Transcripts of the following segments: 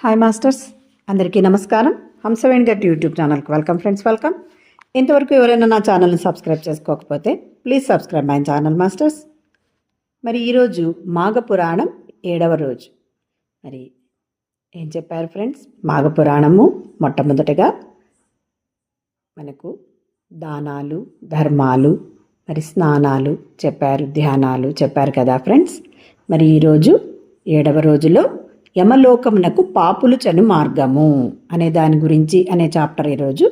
Hi masters అందరికీ నమస్కారం. హంసవేణి గట్టి యూట్యూబ్ ఛానల్కి వెల్కమ్ ఫ్రెండ్స్ వెల్కమ్. ఇంతవరకు ఎవరైనా నా ఛానల్ని సబ్స్క్రైబ్ చేసుకోకపోతే please subscribe my channel masters. మరి ఈరోజు మాఘ పురాణం ఏడవ రోజు. మరి ఏం చెప్పారు ఫ్రెండ్స్? మాఘ పురాణము మొట్టమొదటగా మనకు దానాలు ధర్మాలు మరి స్నానాలు చెప్పారు ధ్యానాలు చెప్పారు కదా ఫ్రెండ్స్. మరి ఈరోజు ఏడవ రోజులో యమలోకమునకు పాపులు చను మార్గము అనే దాని గురించి అనే చాప్టర్ ఈరోజు.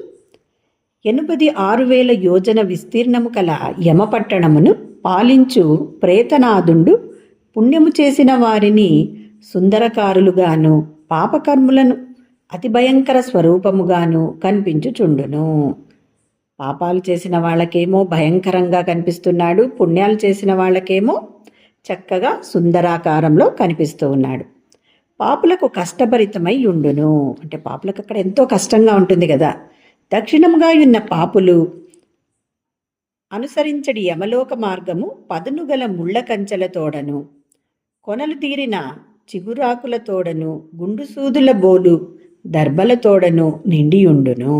ఎనుపది ఆరు వేల యోజన విస్తీర్ణము కల యమపట్టణమును పాలించు ప్రేతనాథుండు పుణ్యము చేసిన వారిని సుందరకారులుగాను పాపకర్ములను అతి భయంకర స్వరూపముగాను కనిపించుచుండును. పాపాలు చేసిన వాళ్ళకేమో భయంకరంగా కనిపిస్తున్నాడు పుణ్యాలు చేసిన వాళ్ళకేమో చక్కగా సుందరాకారంలో కనిపిస్తూ ఉన్నాడు. పాపులకు కష్టభరితమై ఉండును. అంటే పాపులకు అక్కడ ఎంతో కష్టంగా ఉంటుంది కదా. దక్షిణముగా ఉన్న పాపులు అనుసరించడి యమలోక మార్గము పదునుగల ముళ్ళ కంచెల తోడను. కొనలు తీరిన చిగురాకుల తోడను గుండుసూదుల బోలు దర్భలతోడను నిండియుండును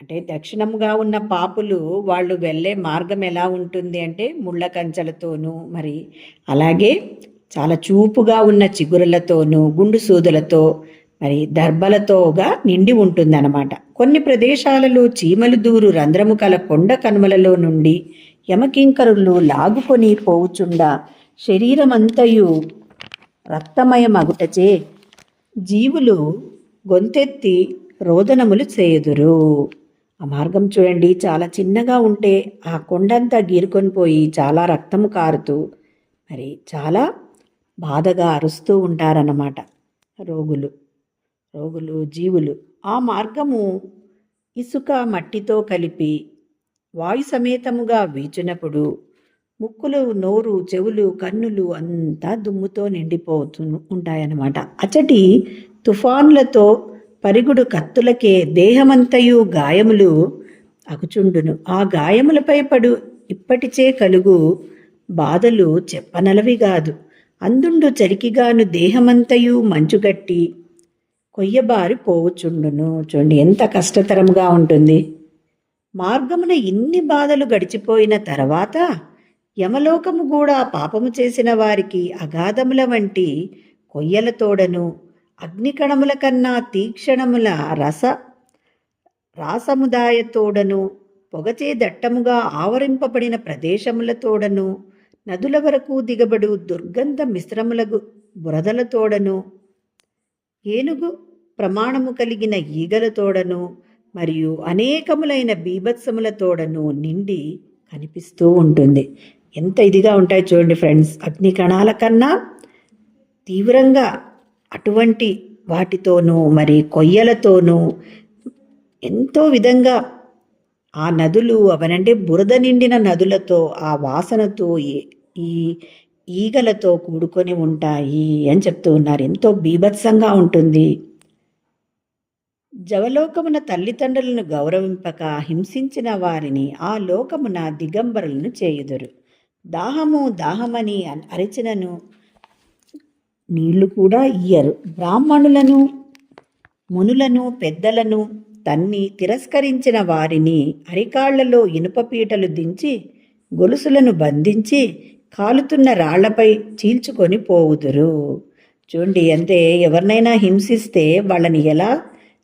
అంటే దక్షిణముగా ఉన్న పాపులు వాళ్ళు వెళ్ళే మార్గం ఎలా ఉంటుంది అంటే ముళ్ళ కంచెలతోనూ మరి అలాగే చాలా చూపుగా ఉన్న చిగురులతోనూ గుండు సూదులతో మరి దర్భలతోగా నిండి ఉంటుందన్నమాట. కొన్ని ప్రదేశాలలో చీమలు దూరు రంధ్రము కల కొండ కనుమలలో నుండి యమకింకరులు లాగుకొని పోవుచుండా శరీరమంతయు రక్తమయమగుటచే జీవులు గొంతెత్తి రోదనములు చేయుదురు. ఆ మార్గం చూడండి చాలా చిన్నగా ఉంటే ఆ కొండంతా గీరుకొని పోయి చాలా రక్తము కారుతూ మరి చాలా బాధగా అరుస్తూ ఉంటారన్నమాట రోగులు రోగులు జీవులు. ఆ మార్గము ఇసుక మట్టితో కలిపి వాయు సమేతముగా వీచినప్పుడు ముక్కులు నోరు చెవులు కన్నులు అంతా దుమ్ముతో నిండిపోతూ ఉంటాయన్నమాట. అచటి తుఫాన్లతో పరిగుడు కత్తులకే దేహమంతయు గాయములు అగుచుండును. ఆ గాయములపై పడు ఇప్పటిచే కలుగు బాధలు చెప్పనలవి కాదు. అందుండు చలికిగాను దేహమంతయు మంచుగట్టి కొయ్యబారి పోవుచుండును. చూడండి ఎంత కష్టతరముగా ఉంటుంది. మార్గమున ఇన్ని బాధలు గడిచిపోయిన తర్వాత యమలోకము కూడా పాపము చేసిన వారికి అగాధముల వంటి కొయ్యల తోడను అగ్నికణముల కన్నా తీక్షణముల రస రాసముదాయతోడను పొగచే దట్టముగా ఆవరింపబడిన ప్రదేశములతోడను నదుల వరకు దిగబడు దుర్గంధ మిశ్రములకు బురదలతోడను ఏనుగు ప్రమాణము కలిగిన ఈగలతోడను మరియు అనేకములైన బీభత్సములతోడను నిండి కనిపిస్తూ ఉంటుంది. ఎంత ఇదిగా ఉంటాయి చూడండి ఫ్రెండ్స్. అగ్ని కణాల కన్నా తీవ్రంగా అటువంటి వాటితోనూ మరి కొయ్యలతోనూ ఎంతో విధంగా ఆ నదులు అవనంటే బురద నిండిన నదులతో ఆ వాసనతో ఈ- ఈగలతో కూడుకొని ఉంటాయి అని చెప్తూ ఉన్నారు. ఎంతో బీభత్సంగా ఉంటుంది. జవలోకమున తల్లిదండ్రులను గౌరవింపక హింసించిన వారిని ఆ లోకమున దిగంబరులను చేయుదురు. దాహము దాహమని అరిచినను నీళ్ళు కూడా ఇయ్యరు. బ్రాహ్మణులను మునులను పెద్దలను తన్ని తిరస్కరించిన వారిని అరికాళ్ళలో ఇనుప పీటలు దించి గొలుసులను బంధించి కాలుతున్న రాళ్ళపై చీల్చుకొని పోవుదురు. చూడండి అంటే ఎవరినైనా హింసిస్తే వాళ్ళని ఎలా?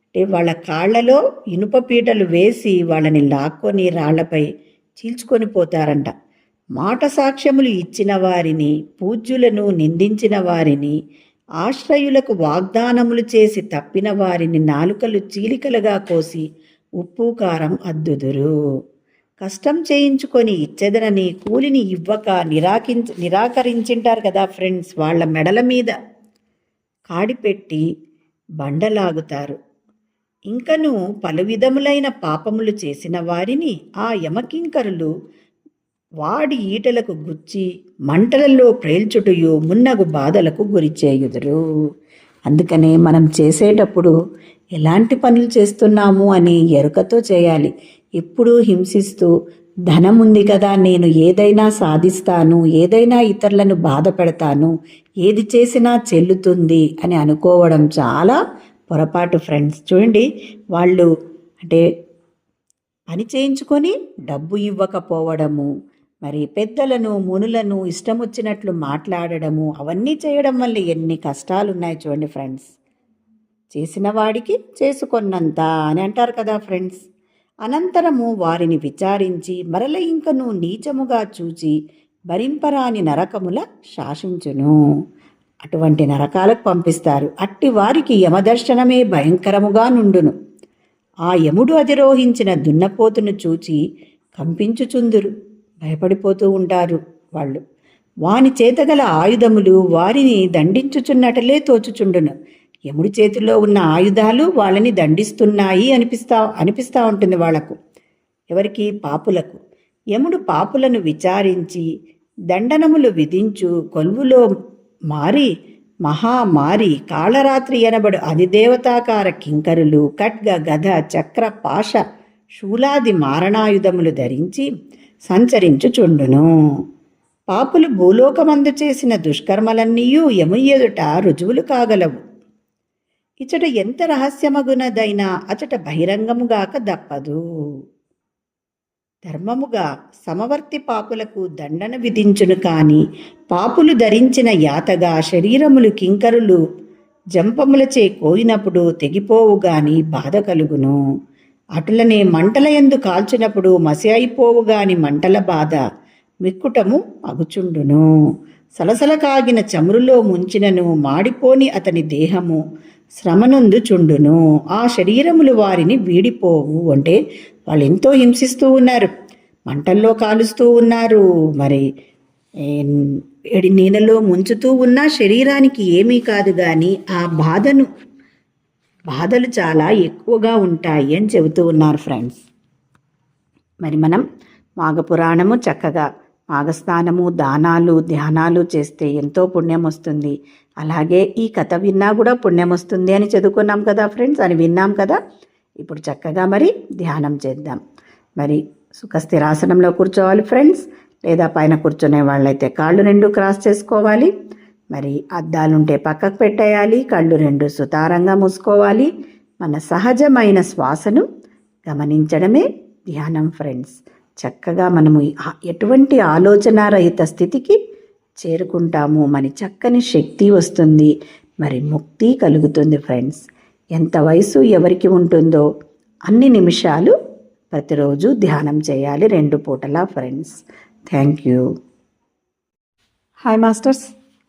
అంటే వాళ్ళ కాళ్ళలో ఇనుప పీటలు వేసి వాళ్ళని లాక్కొని రాళ్ళపై చీల్చుకొని పోతారంట. మాట సాక్ష్యములు ఇచ్చిన వారిని పూజ్యులను నిందించిన వారిని ఆశ్రయులకు వాగ్దానములు చేసి తప్పిన వారిని నాలుకలు చీలికలుగా కోసి ఉప్పు కారం అద్దుదురు. కష్టం చేయించుకొని ఇచ్చేదనని కూలిని ఇవ్వక నిరాకించ నిరాకరించింటారు కదా ఫ్రెండ్స్ వాళ్ళ మెడల మీద. కాడిపెట్టి బండలాగుతారు. ఇంకను పలు విధములైన పాపములు చేసిన వారిని ఆ యమకింకరులు వాడి ఈటలకు గుచ్చి మంటలలో ప్రేల్చుటయు మున్నగు బాధలకు గురిచేయుదురు అందుకనే మనం చేసేటప్పుడు ఎలాంటి పనులు చేస్తున్నాము అని ఎరుకతో చేయాలి. ఎప్పుడూ హింసిస్తూ ధనం ఉంది కదా నేను ఏదైనా సాధిస్తాను ఏదైనా ఇతరులను బాధ పెడతాను ఏది చేసినా చెల్లుతుంది అని అనుకోవడం చాలా పొరపాటు ఫ్రెండ్స్ చూడండి వాళ్ళు అంటే పని చేయించుకొని డబ్బు ఇవ్వకపోవడము మరి పెద్దలను మునులను ఇష్టం వచ్చినట్లు మాట్లాడడము అవన్నీ చేయడం వల్ల ఎన్ని కష్టాలు ఉన్నాయి చూడండి ఫ్రెండ్స్ చేసిన వాడికి చేసుకున్నంత అని అంటారు కదా ఫ్రెండ్స్ అనంతరము వారిని విచారించి మరల ఇంకను నీచముగా చూచి భరింపరాని నరకముల శాసించును. అటువంటి నరకాలకు పంపిస్తారు. అట్టి వారికి యమదర్శనమే భయంకరముగా నుండును. ఆ యముడు అధిరోహించిన దున్నపోతును చూచి కంపించుచుందురు. భయపడిపోతూ ఉంటారు వాళ్ళు. వాని చేతగల ఆయుధములు వారిని దండించుచున్నటలే తోచుచుండును. యముడి చేతిలో ఉన్న ఆయుధాలు వాళ్ళని దండిస్తున్నాయి అనిపిస్తా అనిపిస్తూ ఉంటుంది వాళ్ళకు ఎవరికి? పాపులకు. యముడు పాపులను విచారించి దండనములు విధించు కొలువులో మారి మహామారి కాళరాత్రి ఎనబడు అధిదేవతాకార కింకరులు ఖడ్గ గద చక్ర పాశ శూలాది మారణాయుధములు ధరించి సంచరించుచుండును. పాపులు భూలోకమందు చేసిన దుష్కర్మలన్నీయూ యము ఎదుట రుజువులు కాగలవు. ఇచట ఎంత రహస్యమగునదైనా అచట బహిరంగముగాక దప్పదు. ధర్మముగా సమవర్తి పాపులకు దండన విధించును కాని పాపులు ధరించిన యాతగా శరీరములు కింకరులు జంపములచే కోయినప్పుడు తెగిపోవు గాని బాధ కలుగును. అటులనే మంటల ఎందు కాల్చినప్పుడు మసి అయిపోవు గాని మంటల బాధ మిక్కుటము అగుచుండును సలసల కాగిన చమురులో ముంచినను మాడిపోని అతని దేహము శ్రమనందు చుండును. ఆ శరీరములు వారిని వీడిపోవు అంటే వాళ్ళు ఎంతో హింసిస్తూ ఉన్నారు. మంటల్లో కాలుస్తూ ఉన్నారు. మరి ఏడి నీళ్ళలో ముంచుతూ ఉన్న శరీరానికి ఏమీ కాదు కానీ ఆ బాధను బాధలు చాలా ఎక్కువగా ఉంటాయి అని చెబుతూ ఉన్నారు ఫ్రెండ్స్. మరి మనం మాఘపురాణము చక్కగా మాఘస్నానము దానాలు ధ్యానాలు చేస్తే ఎంతో పుణ్యం వస్తుంది. అలాగే ఈ కథ విన్నా కూడా పుణ్యం వస్తుంది అని చదువుకున్నాం కదా ఫ్రెండ్స్ అని విన్నాం కదా. ఇప్పుడు చక్కగా మరి ధ్యానం చేద్దాం. మరి సుఖస్థిరాసనంలో కూర్చోవాలి ఫ్రెండ్స్ లేదా పైన కూర్చునే వాళ్ళైతే కాళ్ళు రెండు క్రాస్ చేసుకోవాలి. మరి అద్దాలుంటే పక్కకు పెట్టేయాలి కళ్ళు రెండు సుతారంగా మూసుకోవాలి. మన సహజమైన శ్వాసను గమనించడమే ధ్యానం ఫ్రెండ్స్. చక్కగా మనము ఎటువంటి ఆలోచనారహిత స్థితికి చేరుకుంటాము? మరి చక్కని శక్తి వస్తుంది మరి ముక్తి కలుగుతుంది ఫ్రెండ్స్. ఎంత వయసు ఎవరికి ఉంటుందో అన్ని నిమిషాలు ప్రతిరోజు ధ్యానం చేయాలి రెండు పూటలా friends. Thank you. Hi masters